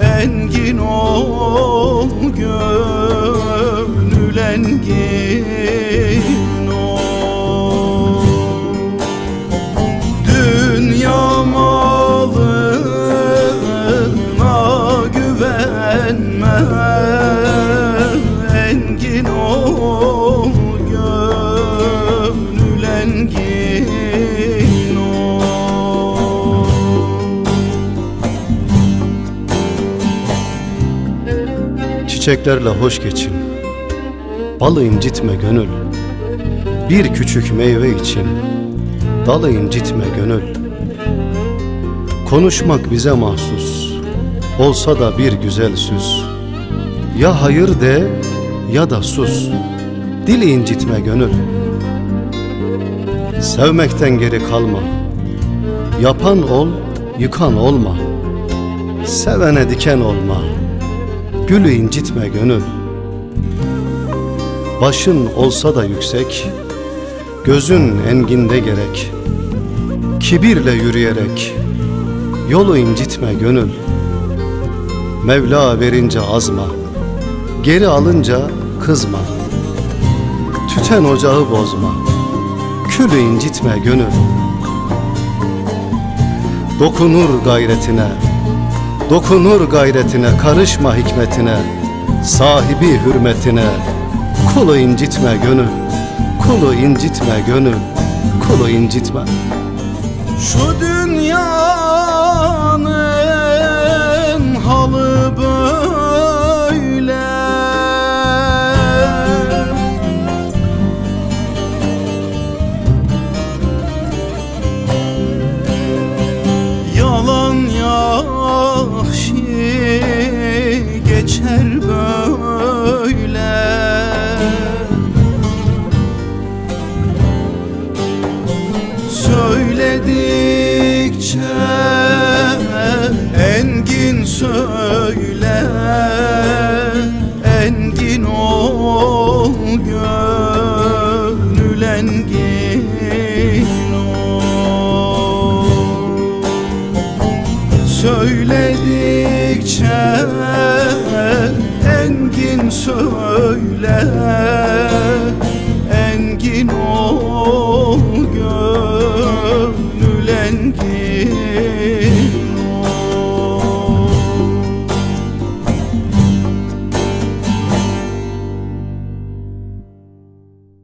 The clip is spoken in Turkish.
Engin ol gönül engin ol. Dünya malına güvenme Engin ol gönül engin Çiçeklerle hoş geçin. Balı incitme gönül. Bir küçük meyve için Dalı incitme gönül. Konuşmak bize mahsus Olsa da bir güzel süs. Ya hayır de ya da sus Dili incitme gönül. Sevmekten geri kalma Yapan ol, yıkan olma. Sevene diken olma Gülü incitme gönül. Başın olsa da yüksek Gözün enginde gerek. Kibirle yürüyerek Yolu incitme gönül. Mevla verince azma Geri alınca kızma. Tüten ocağı bozma Külü incitme gönül. Dokunur gayretine Dokunur gayretine, karışma hikmetine, sahibi hürmetine. Kulu incitme gönül, kulu incitme gönül, kulu incitme. Şu dünyanın geçer böyle. Söyledikçe engin söyle Engin ol gönül engin ol. Söyledikçe engin söyle